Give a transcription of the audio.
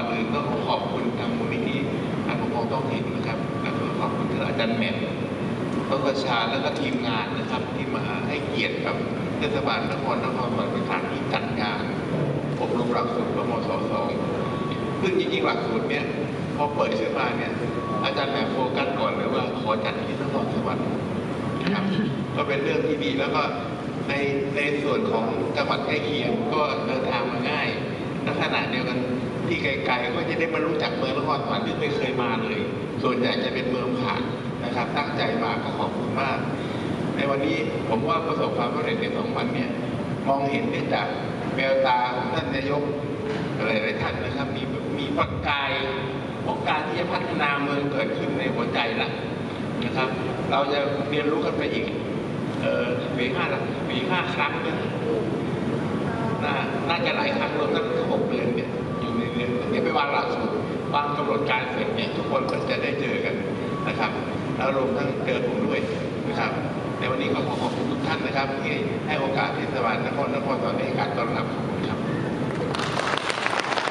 อนอื่นก็ขอขอบคุณทางมูลนิธิการปกครองท้องถิ่นนะครับแล้วก็ขอบคุณท่านอาจารย์แม่ต้นประชาและก็ทีมงานนะครับที่มาให้เกียรติกับเทศบาลนครนครปฐมเป็นสานที่จัดงานอบรมหลักสูตรปมสสองซึ่งจริงๆหลักสูตรเนี่ยพอเปิดเขึ้อมาเนี่ยอาจารย์แม่โฟกัสก่อนเลยว่าขอจัดที่นครสวรรค์นะครับก็เป็นเรื่องที่ดีแล้วก็ในในส่วนของจังหวัดใกล้เคียงก็ ที่ไกลๆก็จะได้มารู้จักเมืองนครสวรรค์ที่ไม่เคยมาเลย ส่วนใหญ่จะเป็นเมืองผ่านนะครับ ตั้งใจมาก็ขอบคุณมาก ในวันนี้ผมว่าประสบความสำเร็จในสองวันเนี่ยมองเห็นได้จากแววตาของท่านนายกหลายๆท่านนะครับ มีมีประกายของการที่จะพัฒนาเมืองเกิดขึ้นในหัวใจล้วนะครับ เราจะเรียนรู้กันไปอีกเออปีห้าปีห้าครั้งนะน่าจะหลายครั้งรวมทั้งางกำหนดการเสร็จเนี่ยทุกคนก็จะได้เจอกันนะครับแล้วรวมทั้งเจอผมด้วยนะครับในวันนี้ก็ขอขอบคุณทุกท่านนะครับ ที่ให้โอกาสเทศบาลนครนครสวรรค์ในการต้อนรับขอบคุณครับ